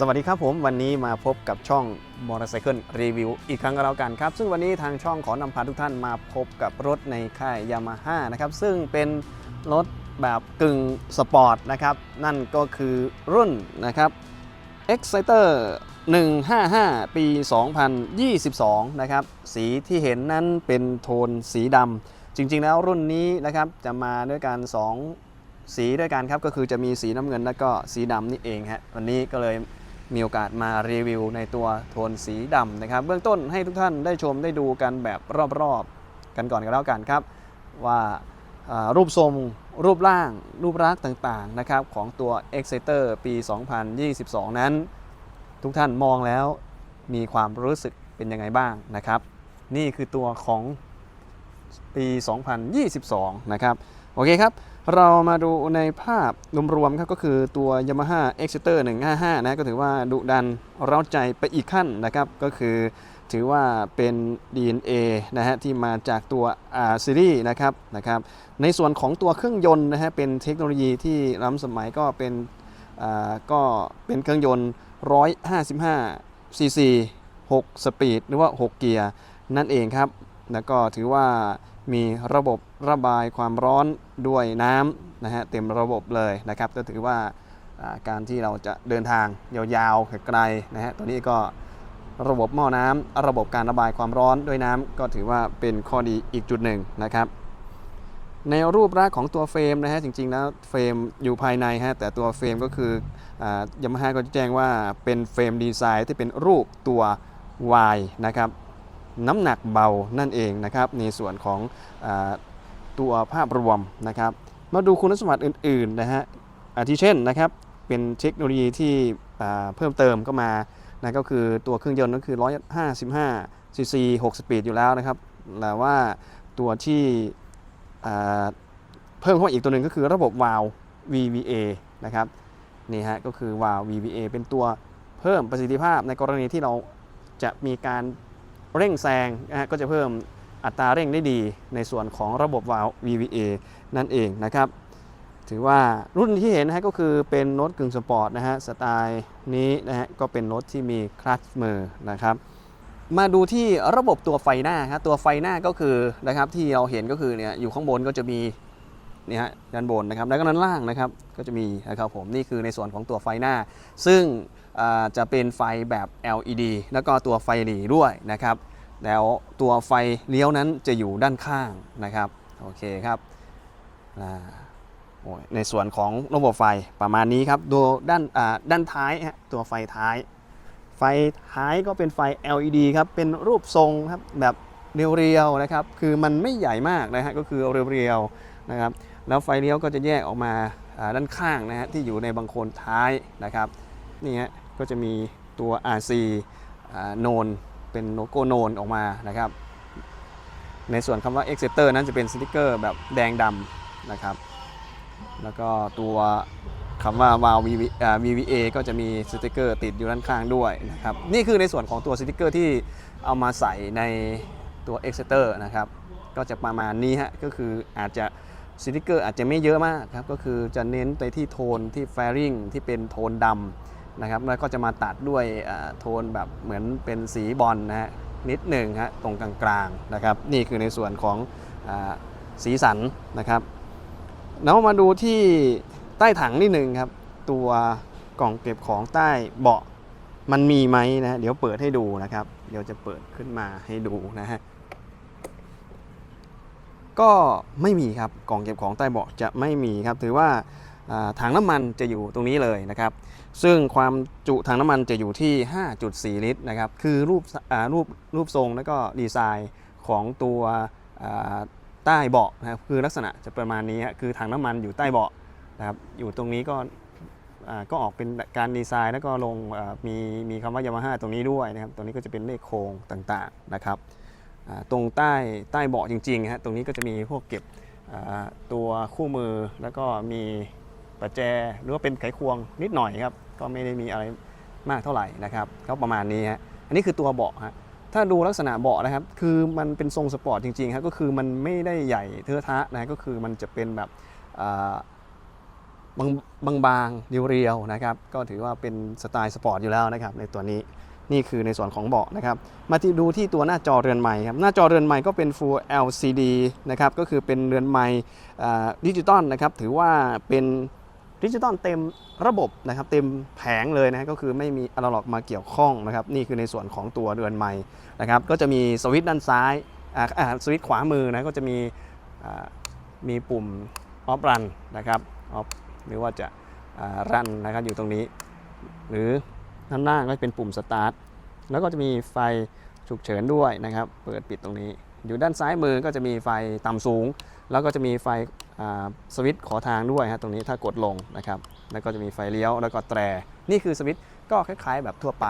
สวัสดีครับผมวันนี้มาพบกับช่อง Motorcycle Review อีกครั้งก็แล้วกันครับ ซึ่งวันนี้ทางช่องขอนำพาทุกท่านมาพบกับรถในค่าย Yamaha นะครับ ซึ่งเป็นรถแบบกึ่งสปอร์ตนะครับ นั่นก็คือรุ่นนะครับ Exciter 155 ปี 2022 นะครับ สีที่เห็นนั้นเป็นโทนสีดำจริงๆแล้วรุ่นนี้นะครับจะมาด้วยกัน 2 สีด้วยกันครับก็คือจะมีสีน้ำเงินและก็สีดำนี่เองฮะวันนี้ก็เลย มีโอกาสมารีวิวในตัวโทนสีดำนะครับ เบื้องต้นให้ทุกท่านได้ชมได้ดูกันแบบรอบๆ กันก่อนก็แล้วกันครับ ว่ารูปทรงรูปร่าง รูปลักษ์ต่างๆนะครับของตัว Exciter ปี 2022 นั้น ทุกท่านมองแล้วมีความรู้สึกเป็นยังไงบ้างนะครับ นี่คือตัวของปี 2022 นะครับ โอเคครับ เรามาดูในภาพรวมๆครับก็คือตัว Yamaha Exciter 155 นะก็ถือว่าดุดันเร้าใจไปอีกขั้นนะครับ ก็คือถือว่าเป็น DNA นะฮะที่มาจากตัว R Series นะครับนะครับ ในส่วนของตัวเครื่องยนต์นะฮะเป็นเทคโนโลยีที่ล้ำสมัยก็เป็นก็เป็นเครื่องยนต์ 155 cc 6 สปีด หรือว่า 6 เกียร์นั่นเองครับ แล้วก็ถือว่ามีระบบระบายความร้อน ด้วยน้ำนะฮะเต็มระบบเลยนะครับก็ถือว่าการที่เราจะเดินทางยาวๆไกลนะฮะตัวนี้ก็ระบบหม้อน้ำระบบการระบายความร้อนด้วยน้ำก็ถือว่าเป็นข้อดีอีกจุดหนึ่งนะครับในรูปร่างของตัวเฟรมนะฮะจริงๆ แล้วเฟรมอยู่ภายในฮะแต่ตัวเฟรมก็คือยามาฮ่าก็จะแจ้งว่าเป็นเฟรมดีไซน์ที่เป็นรูปตัว Y นะครับน้ำหนักเบานั่นเองนะครับในส่วนของอ ตัวภาพรวมนะครับ มาดูคุณสมบัติอื่นๆนะฮะอาทิเช่นนะครับเป็นเทคโนโลยีที่เพิ่มเติมก็มานะก็คือตัวเครื่องยนต์ก็คือ 155 ซีซี6สปีดอยู่แล้วนะครับแต่ว่าตัวที่เพิ่มเข้ามาอีกตัวหนึ่งก็คือระบบวาล์ว VVA นะครับนี่ฮะก็คือวาล์ว VVA เป็นตัวเพิ่มประสิทธิภาพในกรณีที่เราจะมีการเร่งแซงนะฮะก็จะเพิ่ม อัตราเร่งได้ดีในส่วนของระบบวาล์ว VVA นั่นเองนะครับ ถือว่ารุ่นที่เห็นนะฮะก็คือเป็นรถกึ่งสปอร์ตนะฮะสไตล์นี้นะฮะก็เป็นรถที่มีคลัตช์มือนะครับมาดูที่ระบบตัวไฟหน้าครับตัวไฟหน้าก็คือนะครับที่เราเห็นก็คือเนี่ยอยู่ข้างบนก็จะมีนี่ฮะด้านบนนะครับแล้วก็ด้านล่างนะครับก็จะมีนะครับผมนี่คือในส่วนของตัวไฟหน้า ซึ่งจะเป็นไฟแบบ LED แล้วก็ตัวไฟหลีด้วยนะครับ แล้วตัวไฟเลี้ยวนั้นจะอยู่ด้านข้างนะครับโอเคครับในส่วนของระบบไฟประมาณนี้ครับดูด้านด้านท้ายฮะตัวไฟท้าย ไฟท้ายก็เป็นไฟ LED ครับเป็นรูปทรงครับแบบเรียวๆนะครับคือมันไม่ใหญ่มากนะฮะก็คือเรียวๆนะครับแล้วไฟเลี้ยวก็จะแยกออกมาด้านข้างนะฮะที่อยู่ในบังโคนท้ายนะครับนี่ฮะก็จะมีตัว RC โนน เป็นโลโก้โนนออกมานะครับ ในส่วนคำว่า e x e t e r นั้นจะเป็นสติกเกอร์แบบแดงดำนะครับ แล้วก็ตัวคำว่า w o w VVA ก็จะมีสติกเกอร์ติดอยู่ด้านข้างด้วยนะครับ นี่คือในส่วนของตัวสติกเกอร์ที่เอามาใส่ในตัว e x e t e r นะครับ ก็จะประมาณนี้ฮะ ก็คืออาจจะสติกเกอร์อาจจะไม่เยอะมากครับ ก็คือจะเน้นไปที่โทนที่แฟริงที่เป็นโทนดำ นะครับแล้วก็จะมาตัดด้วยโทนแบบเหมือนเป็นสีบอลนะฮะนิดหนึ่งฮะตรงกลางๆนะครับนี่คือในส่วนของอสีสันนะครับแล้วมาดูที่ใต้ถังนิดหนึ่งครับ ตัวกล่องเก็บของใต้เบาะมันมีไหมนะเดี๋ยวเปิดให้ดูนะครับ เดี๋ยวจะเปิดขึ้นมาให้ดูนะฮะก็ไม่มีครับกล่องเก็บของใต้เบาะจะไม่มีครับ ถือว่า ถังน้ำมันจะอยู่ตรงนี้เลยนะครับ ซึ่งความจุถังน้ำมันจะอยู่ที่ 5.4 ลิตรนะครับ คือรูปรูปรูปทรงแล้วก็ดีไซน์ของตัวใต้เบาะนะครับ คือลักษณะจะประมาณนี้คือถังน้ำมันอยู่ใต้เบาะนะครับ อยู่ตรงนี้ก็ก็ออกเป็นการดีไซน์แล้วก็ลงมีมีคำว่ายามาฮ่าตรงนี้ด้วยนะครับ ตรงนี้ก็จะเป็นเลขโครงต่างๆนะครับ ตรงใต้ใต้เบาะจริงๆฮะ ตรงนี้ก็จะมีพวกเก็บตัวคู่มือแล้วก็มี ประแจหรือว่าเป็นไขควงนิดหน่อยครับ ก็ไม่ได้มีอะไรมากเท่าไหร่นะครับก็ประมาณนี้ฮะอันนี้คือตัวเบาะฮะถ้าดูลักษณะเบาะนะครับ คือมันเป็นทรงสปอร์ตจริงๆครับก็คือมันไม่ได้ใหญ่เทอะทะนะก็คือมันจะเป็นแบบบางบางบางเรียวๆนะครับ ก็ถือว่าเป็นสไตล์สปอร์ตอยู่แล้วนะครับ ในตัวนี้นี่คือในส่วนของเบาะนะครับ มาที่ดูที่ตัวหน้าจอเรือนไม้ครับ หน้าจอเรือนไม้ก็เป็น Full LCD นะครับ ก็คือเป็นเรือนไม้อ่าดิจิตอลนะครับ ถือว่าเป็น ดิจิตอลเต็มระบบนะครับเต็มแผงเลยนะก็คือไม่มีอะนาล็อกมาเกี่ยวข้องนะครับนี่คือในส่วนของตัวเรือนไม้นะครับก็จะมีสวิตช์ด้านซ้ายสวิตช์ขวามือนะก็จะมีมีปุ่มออฟรันนะครับออฟหรือว่าจะรันนะครับอยู่ตรงนี้ หรือด้านล่างก็เป็นปุ่มสตาร์ทแล้วก็จะมีไฟฉุกเฉินด้วยนะครับ เปิดปิดตรงนี้ อยู่ด้านซ้ายมือก็จะมีไฟต่ำสูง แล้วก็จะมีไฟ สวิตช์ขอทางด้วยฮะตรงนี้ถ้ากดลงนะครับแล้วก็จะมีไฟเลี้ยวแล้วก็แตร นี่คือสวิตช์ก็คล้ายๆ แบบทั่วไป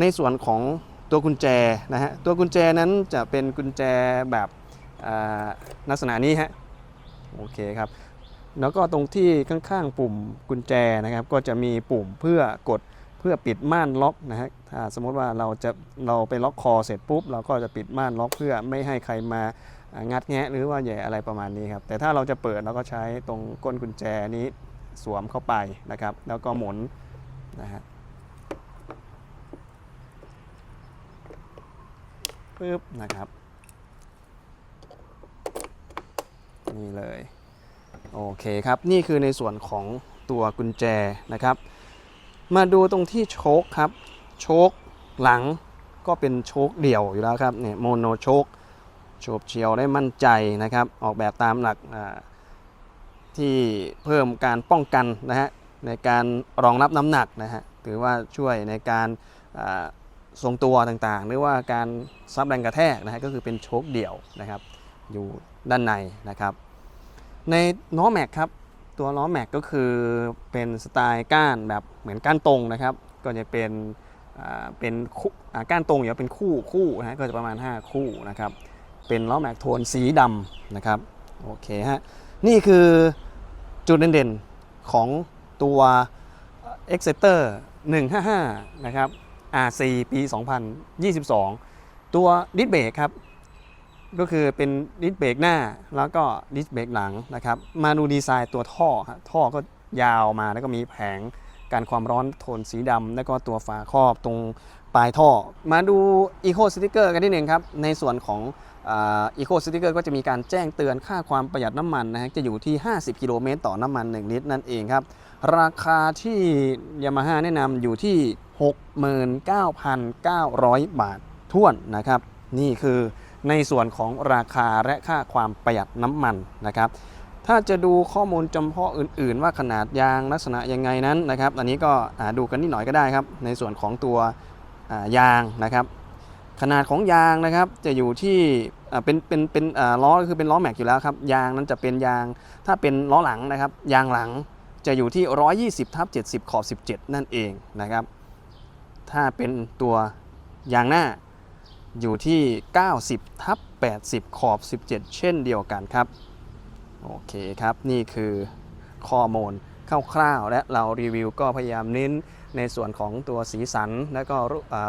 ในส่วนของตัวกุญแจนะฮะตัวกุญแจนั้นจะเป็นกุญแจแบบลักษณะนี้ฮะโอเคครับแล้วก็ตรงที่ข้างๆปุ่มกุญแจนะครับ ก็จะมีปุ่มเพื่อกดเพื่อปิดม่านล็อกนะฮะถ้าสมมติว่าเราจะเราไปล็อกคอเสร็จปุ๊บ เราก็จะปิดม่านล็อกเพื่อไม่ให้ใครมา งัดแงะหรือว่าแหย่อะไรประมาณนี้ครับแต่ถ้าเราจะเปิดเราก็ใช้ตรงก้นกุญแจนี้สวมเข้าไปนะครับ แล้วก็หมุนนะฮะปึ๊บนะครับนี่เลยโอเคครับ นี่คือในส่วนของตัวกุญแจนะครับ มาดูตรงที่โชคครับ โชคหลังก็เป็นโชคเดี่ยวอยู่แล้วครับเนี่ยโมโนโชค โฉบเฉียวได้มั่นใจนะครับ ออกแบบตามหลักที่เพิ่มการป้องกันนะฮะในการรองรับน้ำหนักนะฮะถือว่าช่วยในการทรงตัวต่างๆ หรือว่าการซับแรงกระแทกนะฮะก็คือเป็นโชคเดี่ยวนะครับ อยู่ด้านในนะครับ ในล้อแม็กครับ ตัวล้อแม็กก็คือเป็นสไตล์ก้านแบบเหมือนก้านตรงนะครับ ก็จะเป็นเป็นก้านตรงอยู่แล้วเป็นคู่คู่นะฮะก็จะประมาณ 5 คู่นะครับ เป็นล้อแม็กโทนสีดำนะครับโอเคฮะนี่คือจุดเด่นๆของตัว e x e t e r 155 นะครับ RC ปี 2022 ตัวดิสเบรกครับก็คือเป็นดิสเบรกหน้าแล้วก็ดิสเบรกหลังนะครับ มาดูดีไซน์ตัวท่อท่อก็ยาวมาแล้วก็มีแผงการความร้อนโทนสีดำแล้วก็ตัวฝาครอบตรงปลายท่อ มาดู Eco Sticker กันนิดนึงครับ ในส่วนของ อีโคสติกเกอร์ก็จะมีการแจ้งเตือนค่าความประหยัดน้ำมันนะฮะจะอยู่ที่ 50 กิโลเมตรต่อน้ำมัน 1 ลิตรนั่นเองครับ ราคาที่ยามาฮ่าแนะนำอยู่ที่ 69,900 บาทท้วนนะครับ นี่คือในส่วนของราคาและค่าความประหยัดน้ำมันนะครับ ถ้าจะดูข้อมูลจำเพาะอื่น ๆ ว่าขนาดยางลักษณะยังไงนั้นนะครับ อันนี้ก็ดูกันนิดหน่อยก็ได้ครับ ในส่วนของตัวยางนะครับ ขนาดของยางนะครับจะอยู่ที่เป็นเป็นเป็นล้อคือเป็นล้อแม็กอยู่แล้วครับยางนั้นจะเป็นยางถ้าเป็นล้อหลังนะครับ ยางหลังจะอยู่ที่ 120ทับ70 ขอบ 17 นั่นเองนะครับ ถ้าเป็นตัวยางหน้าอยู่ที่ 90ทับ80 ขอบ 17 เช่นเดียวกันครับ โอเคครับ นี่คือข้อมูล คร่าวๆ และเรารีวิวก็พยายามเน้นในส่วนของตัวสีสัน และก็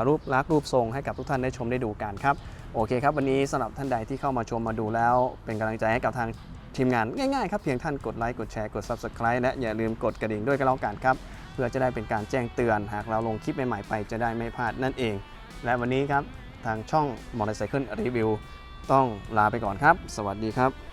รูปลักษณ์รูปทรงให้กับทุกท่านได้ชมได้ดูกันครับโอเคครับ วันนี้สำหรับท่านใดที่เข้ามาชมมาดูแล้ว เป็นกำลังใจให้กับทางทีมงานง่ายๆครับเพียงท่านกดไลค์กดแชร์กด Subscribe และอย่าลืมกดกระดิ่งด้วยก็แล้วกันครับ เพื่อจะได้เป็นการแจ้งเตือน หากเราลงคลิปใหม่ๆไปจะได้ไม่พลาดนั่นเอง และวันนี้ครับทางช่อง Motorcycle Review ต้องลาไปก่อนครับ สวัสดีครับ